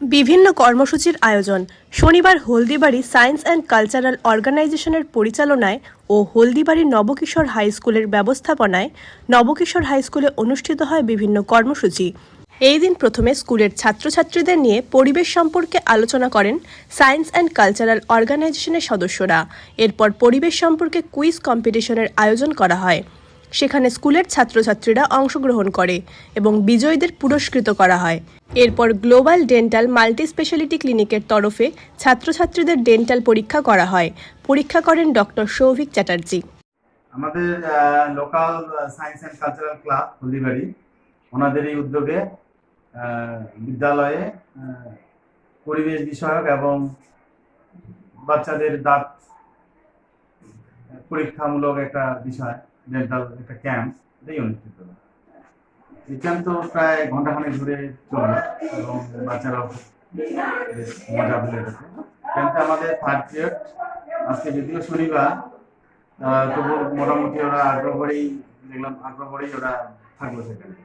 বিভিন্ন কর্মসূচির আয়োজন। শনিবার হলদিবাড়ি সায়েন্স অ্যান্ড কালচারাল অর্গানাইজেশনের পরিচালনায় ও হলদিবাড়ি নবকিশোর হাই স্কুলের ব্যবস্থাপনায় নবকিশোর হাই স্কুলে অনুষ্ঠিত হয় বিভিন্ন কর্মসূচি। এই দিন প্রথমে স্কুলের ছাত্রছাত্রীদের নিয়ে পরিবেশ সম্পর্কে আলোচনা করেন সায়েন্স অ্যান্ড কালচারাল অর্গানাইজেশনের সদস্যরা। এরপর পরিবেশ সম্পর্কে কুইজ কম্পিটিশনের আয়োজন করা হয়। সেখানে স্কুলের ছাত্রছাত্রীরা অংশগ্রহণ করে এবং বিজয়ীদের পুরস্কৃত করা হয়। এরপর গ্লোবাল ডেন্টাল মাল্টি স্পেশালিটি ক্লিনিকের তরফে ছাত্রছাত্রীদের ডেন্টাল পরীক্ষা করা হয়। পরীক্ষা করেন ডক্টর সৌভিক চ্যাটার্জি। আমাদের local science and cultural club Haldibari. ওনাদের এই উদ্যোগে বিদ্যালয়ে পরিবেশ বিষয়ক এবং বাচ্চাদের দাঁত পরীক্ষামূলক একটা বিষয় ডেন্টাল একটা ক্যাম্প এটাই অনুষ্ঠিত হয়। ক্যাম্প তো প্রায় ঘন্টাখানেক ধরে চলে, এবং বাচ্চারাও বেশ মজা এটাতে ক্যাম্পটা আমাদের থার্ড পিরিয়ড আজকে যদিও শনিবার তবু মোটামুটি ওরা আগ্রহ করেই, দেখলাম আগ্রহ করেই ওরা থাকল সেখানে।